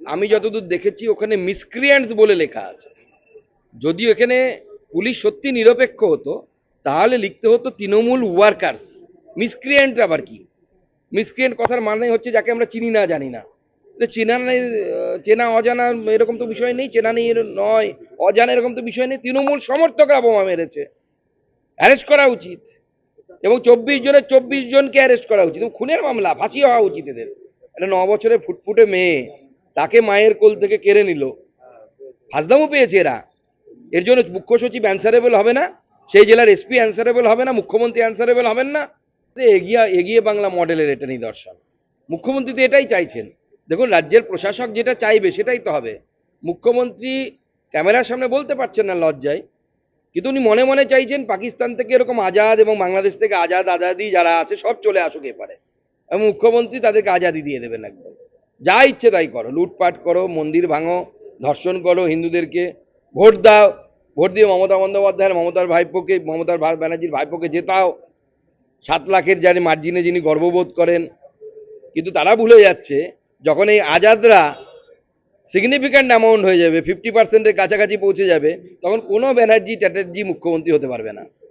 আমি যতদূর দেখেছি, ওখানে মিসক্রিয়েন্টস বলে লেখা আছে। যদি এখানে পুলিশ সত্যি নিরপেক্ষ হতো, তাহলে লিখতে হতো তৃণমূল ওয়ার্কার্স মিসক্রিয়েন্ট আবার কি? মিসক্রিয়েন্ট কথার মানে হচ্ছে যাকে আমরা চিনি না, জানি না। চেনা নেই, চেনা অজানা এরকম তো বিষয় নেই, চেনা নেই নয়, অজানা এরকম তো বিষয় নেই। তৃণমূল সমর্থকরা বোমা মেরেছে। অ্যারেস্ট করা উচিত। এবং চব্বিশ জনের চব্বিশ জনকে অ্যারেস্ট করা উচিত। খুনের মামলা, ফাঁসি হওয়া উচিত এদের। একটা ন বছরের ফুটফুটে মেয়ে, তাকে মায়ের কোল থেকে কেড়ে নিল। ফাজদামও পেয়েছে এরা। এর জন্য মুখ্য সচিব অ্যান্সারেবল হবে না, সেই জেলার এসপি অ্যান্সারেবল হবে না, মুখ্যমন্ত্রী অ্যান্সারেবল হবেন না। এগিয়ে এগিয়ে বাংলা মডেলের এটা নিদর্শন। মুখ্যমন্ত্রী তো এটাই চাইছেন। দেখুন, রাজ্যের প্রশাসক যেটা চাইবে সেটাই তো হবে। মুখ্যমন্ত্রী ক্যামেরার সামনে বলতে পারছেন না লজ্জায়, কিন্তু উনি মনে মনে চাইছেন পাকিস্তান থেকে এরকম আজাদ এবং বাংলাদেশ থেকে আজাদ, আজাদি যারা আছে সব চলে আসুক এপারে। মুখ্যমন্ত্রী তাদেরকে আজাদি দিয়ে দেবেন একদম। যা ইচ্ছে তাই করো। লুটপাট করো, মন্দির ভাঙো, ধর্ষণ করো হিন্দুদেরকে, ভোট দাও, ভোট দিয়ে মমতা বন্দ্যোপাধ্যায়ের, মমতার ভাইপোকে, মমতার ব্যানার্জির ভাইপোকে জেতাও। সাত লাখের যারা মার্জিনে যিনি গর্ববোধ করেন। কিন্তু তারা ভুলে যাচ্ছে, যখন এই আজাদরা সিগনিফিক্যান্ট অ্যামাউন্ট হয়ে যাবে ফিফটি পার্সেন্টের কাছাকাছি পৌঁছে যাবে, তখন কোনো ব্যানার্জি, চ্যাটার্জি মুখ্যমন্ত্রী হতে পারবে না।